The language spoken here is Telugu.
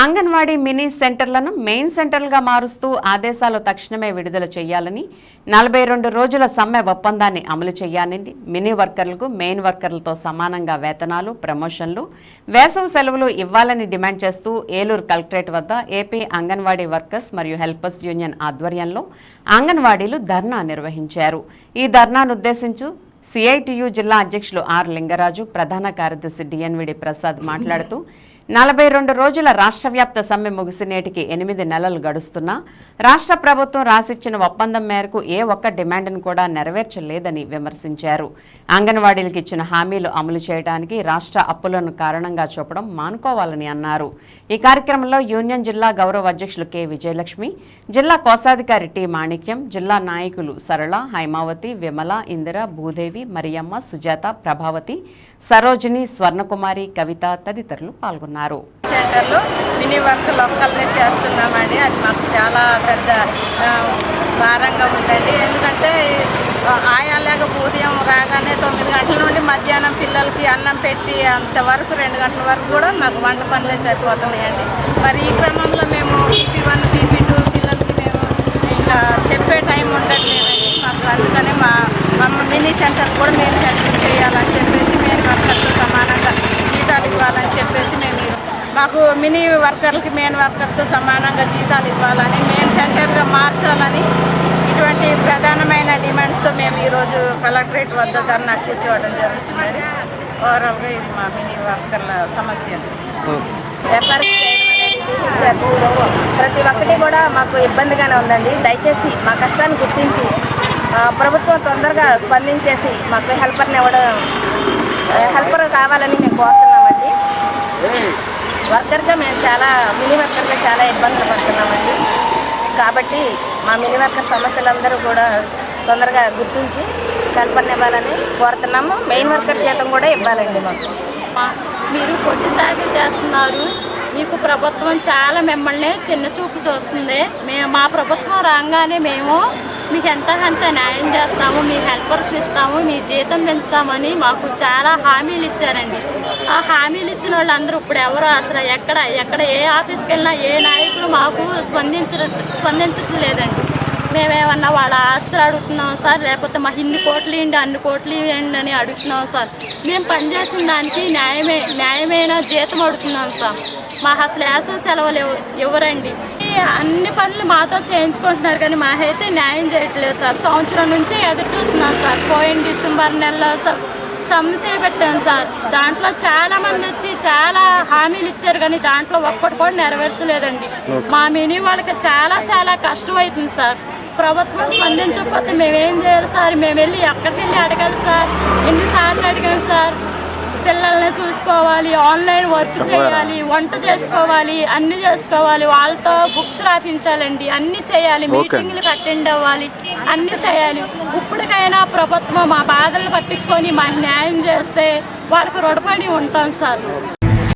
అంగన్వాడీ మినీ సెంటర్లను మెయిన్ సెంటర్లుగా మారుస్తూ ఆదేశాలు తక్షణమే విడుదల చేయాలని నలభై రెండు రోజుల సమ్మె ఒప్పందాన్ని అమలు చేయాలని మినీ వర్కర్లకు మెయిన్ వర్కర్లతో సమానంగా వేతనాలు ప్రమోషన్లు వేసవి సెలవులు ఇవ్వాలని డిమాండ్ చేస్తూ ఏలూరు కలెక్టరేట్ వద్ద ఏపీ అంగన్వాడీ వర్కర్స్ మరియు హెల్పర్స్ యూనియన్ ఆధ్వర్యంలో అంగన్వాడీలు ధర్నా నిర్వహించారు. ఈ ధర్నాను ఉద్దేశించు సిఐటియు జిల్లా అధ్యక్షులు ఆర్ లింగరాజు ప్రధాన కార్యదర్శి డిఎన్విడి ప్రసాద్ మాట్లాడుతూ నలభై రెండు రోజుల రాష్ట్ర వ్యాప్త సమ్మె ముగిసినేటికి ఎనిమిది నెలలు గడుస్తున్నా రాష్ట్ర ప్రభుత్వం రాసిచ్చిన ఒప్పందం మేరకు ఏ ఒక్క డిమాండ్ను కూడా నెరవేర్చలేదని విమర్శించారు. అంగన్వాడీలకు ఇచ్చిన హామీలు అమలు చేయడానికి రాష్ట్ర అప్పులను కారణంగా చూపడం మానుకోవాలని అన్నారు. ఈ కార్యక్రమంలో యూనియన్ జిల్లా గౌరవ అధ్యక్షులు కె. విజయలక్ష్మి జిల్లా కోశాధికారి టి. మాణిక్యం జిల్లా నాయకులు సరళ హైమావతి విమల ఇందిర భూదేవి మరియమ్మ సుజాత ప్రభావతి సరోజిని స్వర్ణకుమారి కవిత తదితరులు పాల్గొన్నారు. సెంటర్లో మినీ వర్క్ లోకల్నే చేస్తున్నామండి. అది మాకు చాలా పెద్ద భారంగా ఉందండి. ఎందుకంటే ఆయా లేక ఉదయం రాగానే తొమ్మిది గంటల నుండి మధ్యాహ్నం పిల్లలకి అన్నం పెట్టి అంతవరకు రెండు గంటల వరకు కూడా మాకు వంట పనులే సరిపోతున్నాయండి. మరి ఈ క్రమంలో మేము బీపీ వన్ బీపీ టూ పిల్లలకి మేము ఇంకా చెప్పే టైం ఉండట్లేదండి. మాకు అందుకనే మా మా మినీ సెంటర్ కూడా మేము సెంటర్ చేయాలి చెప్పేసి మెయిన్ వర్కర్తో సమానంగా జీతాలు ఇవ్వాలని చెప్పేసి మేము ఈ- మాకు మినీ వర్కర్లకి మెయిన్ వర్కర్తో సమానంగా జీతాలు ఇవ్వాలని మెయిన్ సెంటర్గా మార్చాలని ఇటువంటి ప్రధానమైన డిమాండ్స్తో మేము ఈరోజు కలెక్టరేట్ వద్ద ధర్నా కూర్చోవడం జరుగుతుంది. ఓవరాల్గా ఇది మా మినీ వర్కర్ల సమస్య. ప్రతి ఒక్కటి కూడా మాకు ఇబ్బందిగానే ఉందండి. దయచేసి మా కష్టాన్ని గుర్తించి ప్రభుత్వం తొందరగా స్పందించేసి మాకు హెల్పర్ని ఇవ్వడం హెల్పర్ కావాలని మేము కోరుతున్నాం. వర్కర్గా మేము చాలా మినీ వర్కర్గా చాలా ఇబ్బందులు పడుతున్నామండి. కాబట్టి మా మినీ వర్కర్ సమస్యలందరూ కూడా తొందరగా గుర్తించి కల్పనివ్వాలని ఇవ్వాలని కోరుతున్నాము. మెయిన్ వర్కర్ జీతం కూడా ఇవ్వాలండి మాకు. మా- మీరు కొట్టి సాగులు చేస్తున్నారు. మీకు ప్రభుత్వం చాలా మిమ్మల్ని చిన్న చూపు చూస్తుంది. మేము మా ప్రభుత్వం రాగానే మేము మీకు ఎంత న్యాయం చేస్తాము? మీ హెల్పర్స్ ఇస్తాము మీ జీతం పెంచుతామని మాకు చాలా హామీలు ఇచ్చారండి. ఆ హామీలు ఇచ్చిన వాళ్ళందరూ ఇప్పుడు ఎవరు అసలు ఎక్కడ ఎక్కడ ఏ ఆఫీస్కి వెళ్ళినా ఏ నాయకులు మాకు స్పందించడం స్పందించడం లేదండి. మేమేమన్నా వాళ్ళ ఆస్తులు అడుగుతున్నాం సార్ లేకపోతే మా ఇన్ని కోట్లు ఇవ్వండి అన్ని కోట్లు ఇవ్వండి అని అడుగుతున్నాం సార్. మేము పనిచేసిన దానికి న్యాయమే న్యాయమైన జీతం అడుగుతున్నాం సార్. మా అసలు యాసం సెలవులు ఇవ్వరండి అన్ని పనులు మాతో చేయించుకుంటున్నారు కానీ మాకైతే న్యాయం చేయట్లేదు సార్. సంవత్సరం నుంచి ఎదురు చూస్తున్నాం సార్. పోయిన డిసెంబర్ నెలలో స- సమ్మె చేపట్టాం సార్. దాంట్లో చాలా మంది వచ్చి చాలా హామీలు ఇచ్చారు కానీ దాంట్లో ఒక్కటి కూడా నెరవేర్చలేదండి. మా మినీ వాళ్ళకి చాలా చాలా కష్టం అవుతుంది సార్. ప్రభుత్వం స్పందించకపోతే మేమేం చేయాలి సార్? మేము వెళ్ళి ఎక్కడికి వెళ్ళి అడగాలి సార్? చూసుకోవాలి ఆన్లైన్ వర్క్ చేయాలి వంట చేసుకోవాలి అన్ని చేసుకోవాలి వాళ్ళతో బుక్స్ రాపించాలండి అన్ని చేయాలి మీటింగ్లకు అటెండ్ అవ్వాలి అన్ని చేయాలి. ఇప్పటికైనా ప్రభుత్వం మా బాధలు పట్టించుకొని మాకు న్యాయం చేస్తే వాళ్ళకు రుణపడి ఉంటాం సార్.